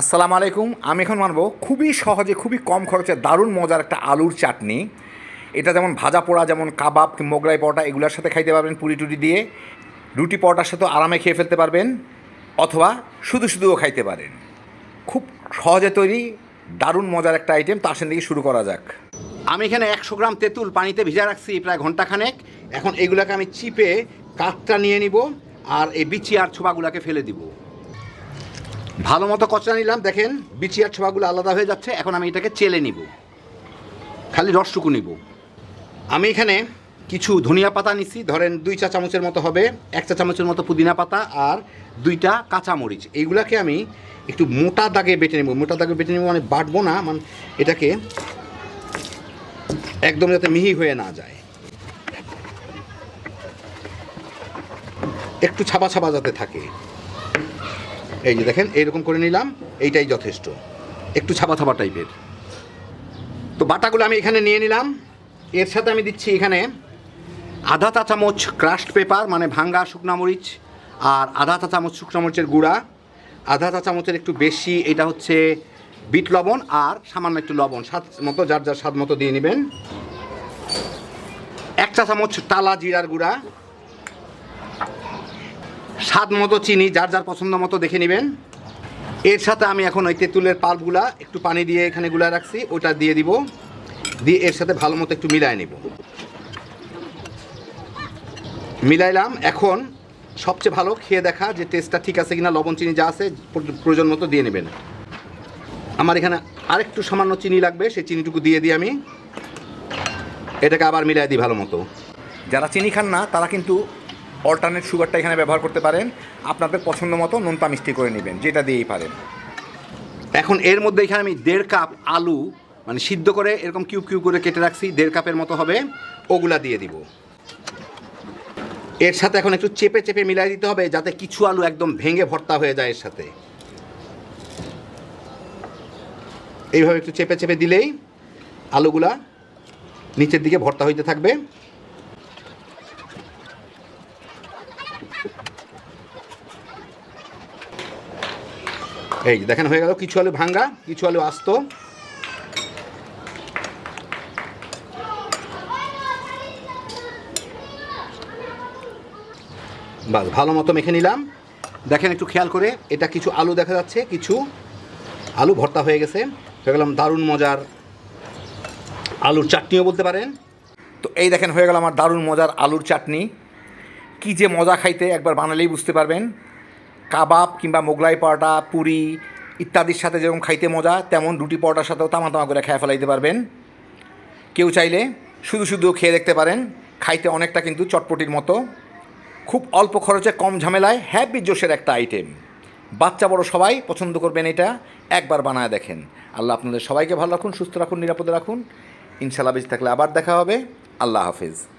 আসসালামু আলাইকুম। আমি এখন মানবো খুবই সহজে, খুবই কম খরচে দারুণ মজার একটা আলুর চাটনি। এটা যেমন ভাজা পোড়া, যেমন কাবাব, মোগলাই পরোটা, এগুলোর সাথে খাইতে পারবেন পুরি টুরি দিয়ে। রুটি পরোটার সাথেও আরামে খেয়ে ফেলতে পারবেন, অথবা শুধু শুধুও খাইতে পারেন। খুব সহজে তৈরি, দারুণ মজার একটা আইটেম তো আসেন থেকে শুরু করা যাক। আমি এখানে একশো গ্রাম তেঁতুল পানিতে ভিজা রাখছি প্রায় ঘন্টাখানেক এখন এগুলোকে আমি চিপে কাঠটা নিয়ে নিব, আর এই বিচি আর ছোবাগুলোকে ফেলে দিব। ভালো মতো কচড়া নিলাম, দেখেন বিচিয়ার ছোবাগুলো আলাদা হয়ে যাচ্ছে, এখন আমি এটাকে চেলে নিব। খালি রসটুকু নিব। আমি এখানে কিছু ধনিয়া পাতা নিছি, ধরেন দুই চা চামচের মতো হবে, এক চা চামচের মতো পুদিনা পাতা আর দুইটা কাঁচা মরিচ এইগুলাকে আমি একটু মোটা দাগে বেটে নেব। মোটা দাগে বেটে নেব মানে বাটবো না মানে এটাকে একদম যাতে মিহি হয়ে না যায়। একটু ছাপা ছাপা যাতে থাকে। এই যে দেখেন, এইরকম করে নিলাম, এইটাই যথেষ্ট। একটু ছাপা ছাপা টাইপের। তো বাটাগুলো আমি এখানে নিয়ে নিলাম। এর সাথে আমি দিচ্ছি এখানে আধা চা চামচ ক্রাস্ট পেপার মানে ভাঙ্গা শুকনা মরিচ, আর আধা চা চামচ শুকনা মরিচের গুঁড়া। আধা চা চামচের একটু বেশি, এটা হচ্ছে বিট লবণ আর সামান্য একটু লবণ। স্বাদ মতো, যার যার স্বাদ মতো দিয়ে নেবেন। এক চা চামচ টালা জিরার গুঁড়া। স্বাদ মতো চিনি, যার যার পছন্দ মতো দেখে নেবেন। এর সাথে আমি এখন ওই তেঁতুলের পাল্পগুলা একটু পানি দিয়ে এখানে গুলা রাখছি, ওটা দিয়ে দিব। দিয়ে এর সাথে ভালো মতো একটু মিলায় নিব। মিলাইলাম। এখন সবচেয়ে ভালো খেয়ে দেখা যে টেস্টটা ঠিক আছে কিনা, লবণ চিনি যা আছে প্রয়োজন মতো দিয়ে নেবেন। আমার এখানে আরেকটু সামান্য চিনি লাগবে, সেই চিনিটুকু দিয়ে দিই আমি। এটাকে আবার মিলাই দিই ভালো মতো। যারা চিনি খান না, তারা কিন্তু অল্টারনেট সুগারটা এখানে ব্যবহার করতে পারেন। আপনাদের পছন্দ মতো নোনতা মিষ্টি করে নেবেন, যেটা দিয়েই পারেন। এখন এর মধ্যে এখানে আমি দেড় কাপ আলু মানে সিদ্ধ করে এরকম কিউব কিউব করে কেটে রাখছি, দেড় কাপের মতো হবে, ওগুলা দিয়ে দিব। এর সাথে এখন একটু চেপে চেপে মিলাই দিতে হবে, যাতে কিছু আলু একদম ভেঙে ভর্তা হয়ে যায় এর সাথে। এইভাবে একটু চেপে চেপে দিলেই আলুগুলা নিচের দিকে ভর্তা হইতে থাকবে। এই দেখেন হয়ে গেল, কিছু আলু ভাঙ্গা, কিছু আলু আস্ত। বাস, ভালো মতো মেখে নিলাম। দেখেন একটু খেয়াল করে, এটা কিছু আলু দেখা যাচ্ছে, কিছু আলু ভর্তা হয়ে গেছে। হয়ে গেলাম দারুণ মজার আলুর চাটনিও বলতে পারেন। তো এই দেখেন, হয়ে গেল আমার দারুণ মজার আলুর চাটনি। কি যে মজা খাইতে একবার বানালেই বুঝতে পারবেন। কাবাব কিংবা মোগলাই পরোটা, পুরি ইত্যাদির সাথে যেরকম খাইতে মজা, তেমন রুটি পরোটার সাথেও তামা তামা করে খেয়ে ফেলাইতে পারবেন। কেউ চাইলে শুধু শুধু খেয়ে দেখতে পারেন, খাইতে অনেকটা কিন্তু চটপটির মতো। খুব অল্প খরচে কম ঝামেলায় হ্যাপি জোশের একটা আইটেম বাচ্চা বড় সবাই পছন্দ করবেন এটা, একবার বানায় দেখেন। আল্লাহ আপনাদের সবাইকে ভালো রাখুন, সুস্থ রাখুন, নিরাপদে রাখুন। ইনশাল্লাহ বেঁচে থাকলে আবার দেখা হবে। আল্লাহ হাফিজ।